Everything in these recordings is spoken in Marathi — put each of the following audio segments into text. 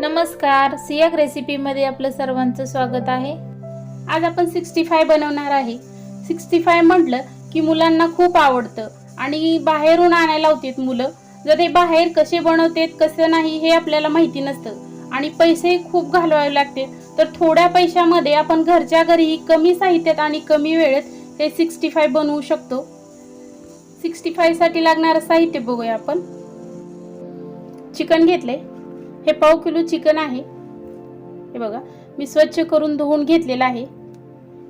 नमस्कार. सियाक रेसिपीमध्ये आपलं सर्वांचं स्वागत आहे. आज आपण सिक्स्टी फाय बनवणार आहे. सिक्स्टी फाय म्हटलं की मुलांना खूप आवडतं आणि बाहेरून आणायला होतीत मुलं. जर ते बाहेर कसे बनवतात कसं नाही हे आपल्याला माहिती नसतं. आणि पैसे खूप घालवावे लागते. तर थोड्या पैशामध्ये आपण घरच्या घरीही कमी साहित्यात आणि कमी वेळेत हे सिक्स्टी फाय बनवू शकतो. सिक्स्टी फायसाठी लागणारं साहित्य बघूया आपण. चिकन घेतले हे पाव किलो चिकन आहे. हे बघा मी स्वच्छ करून धुवून घेतलेलं आहे.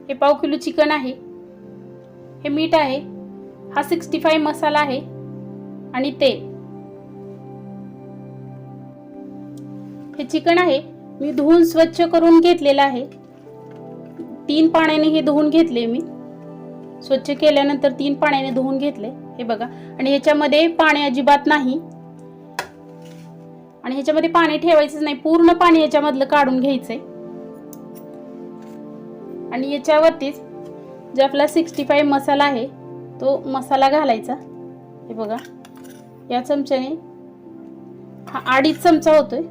हे पाव किलो चिकन आहे. हे मीठ आहे. हा सिक्स्टी फाय मसाला आहे. आणि तेल. हे चिकन आहे. मी धुवून स्वच्छ करून घेतलेलं आहे. तीन पाण्याने हे धुवून घेतले मी. स्वच्छ केल्यानंतर तीन पाण्याने धुवून घेतले. हे बघा. आणि ह्याच्यामध्ये पाणी अजिबात नाही. आणि ह्याच्यामध्ये पाणी ठेवायचंच नाही. पूर्ण पाणी ह्याच्यामधलं काढून घ्यायचंय. आणि याच्यावरतीच जे आपला सिक्स्टी फाय मसाला आहे तो मसाला घालायचा. हे बघा. या चमच्याने हा अडीच चमचा होतोय.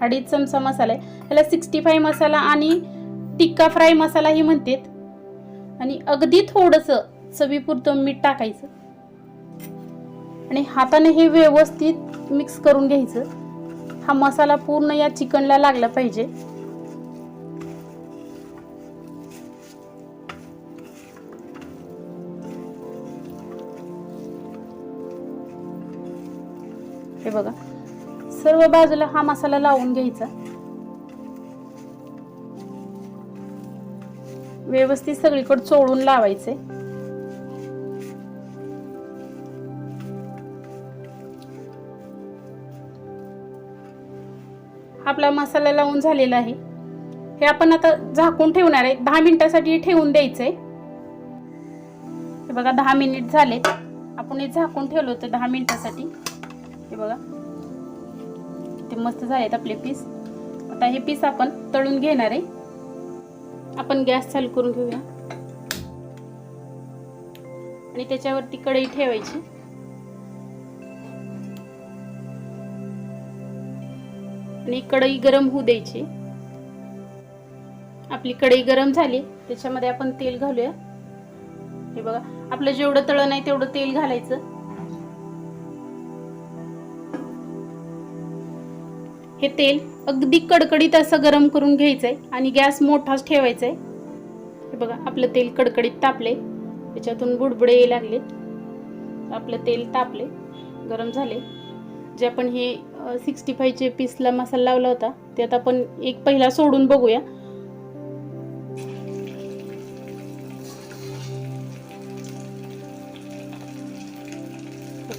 अडीच चमचा मसाला आहे. ह्याला सिक्स्टी फाय मसाला आणि टिक्का फ्राय मसालाही म्हणतात. आणि अगदी थोडंसं चवीपुरतं मीठ टाकायचं. आणि हाताने हे व्यवस्थित मिक्स करून घ्यायचं. हा मसाला पूर्ण या चिकनला लागला पाहिजे. हे बघा सर्व बाजूला हा मसाला लावून घ्यायचा. व्यवस्थित सगळीकडे चोळून लावायचे. आपला मसाला लावून झालेला आहे. हे आपण आता झाकून ठेवणार आहे. दहा मिनिटासाठी ठेवून द्यायचंय. हे बघा दहा मिनिट झाले आपण हे झाकून ठेवलं होतं दहा मिनिटासाठी. हे बघा. ते मस्त झालेत आपले पीस. आता हे पीस आपण तळून घेणार आहे. आपण गॅस चालू करून घेऊया. आणि त्याच्यावरती कढई ठेवायची. आणि कढई गरम होऊ द्यायची. आपली कढई गरम झाली त्याच्यामध्ये आपण तेल घालूया. हे बघा आपलं जेवढं तळण नाही तेवढं तेल घालायचं. हे तेल अगदी कडकडीत असं गरम करून घ्यायचंय आणि गॅस मोठाच ठेवायचा आहे हे बघा आपलं तेल कडकडीत तापले त्याच्यातून बुडबुडे लागले. आपलं तेल तापले गरम झाले जे आपण हे सिक्स्टी फायचे पीसला मसाला लावला होता ते आता आपण एक पहिला सोडून बघूया.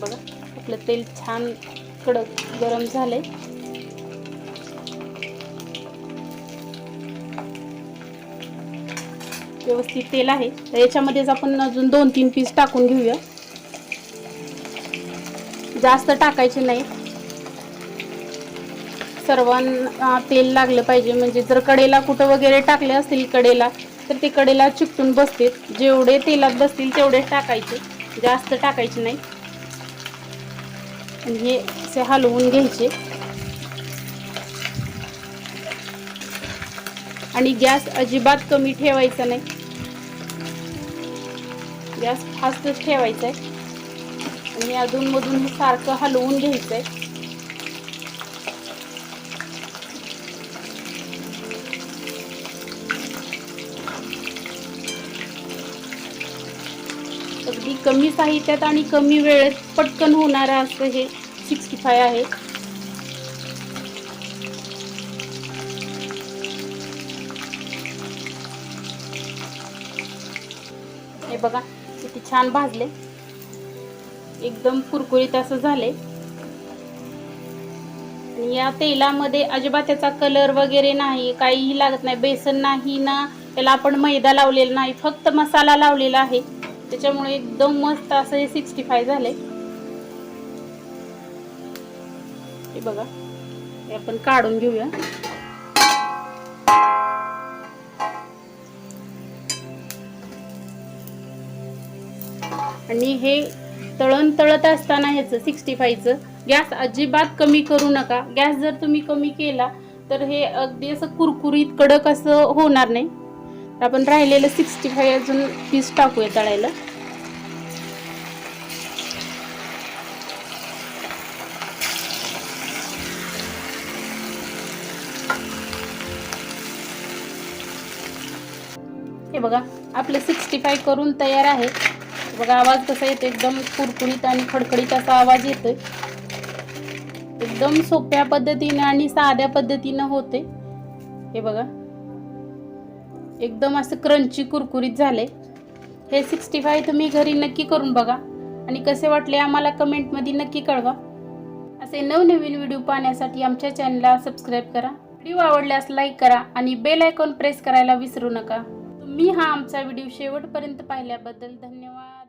बघा आपलं तेल छान कडक गरम झालंय. व्यवस्थित तेल आहे. तर याच्यामध्येच आपण अजून दोन तीन पीस टाकून घेऊया. जास्त टाकायचे नाही. सर्वांना तेल लागलं पाहिजे. म्हणजे जर कडेला कुठं वगैरे टाकले असतील कडेला तर ते कडेला चिकटून बसतील. जेवढे तेलात बसतील तेवढे टाकायचे. जास्त टाकायचे नाही. आणि हे असे हलवून घ्यायचे. आणि गॅस अजिबात कमी ठेवायचा नाही. गॅस फास्टच ठेवायचा आहे. आणि अधूनमधून हे सारखं हलवून घ्यायचंय. अगदी कमी साहित्यात आणि कमी वेळेत पटकन होणारं असं हे सिक्स्टी फाय आहे. हे बघा किती छान भाजले. एकदम कुरकुरीत असं झाले आणि या तेलामध्ये अजिबात त्याचा कलर वगैरे नाही काहीही लागत नाही. बेसन नाही ना त्याला आपण मैदा लावलेला नाही फक्त मसाला लावलेला आहे. त्याच्यामुळे एकदम मस्त असं हे सिक्स्टी फाय झाले हे बघा हे आपण काढून घेऊया. आणि हे तळण तळत असताना ह्याचं सिक्स्टी फायचं गॅस अजिबात कमी करू नका. गॅस जर तुम्ही कमी केला तर हे अगदी असं कुरकुरीत कडक असं होणार नाही. आपण राहिलेलं सिक्स्टी फाय अजून पीस टाकूया तळायला. हे बघा आपलं सिक्स्टी फाय करून तयार आहे. बघा आवाज कसा येतो एकदम कुरकुरीत आणि खडखडीत असा आवाज येतोय. एकदम सोप्या पद्धतीनं आणि साध्या पद्धतीनं होते हे बघा. एकदम असं क्रंची कुरकुरीत झाले हे सिक्स्टी फाय तुम्ही घरी नक्की करून बघा. आणि कसे वाटले आम्हाला कमेंटमध्ये नक्की कळवा. असे नवनवीन व्हिडिओ पाहण्यासाठी आमच्या चॅनलला सबस्क्राईब करा. व्हिडिओ आवडल्यास लाईक करा आणि बेल आयकॉन प्रेस करायला विसरू नका. तुम्ही हा आमचा व्हिडिओ शेवटपर्यंत पाहिल्याबद्दल धन्यवाद.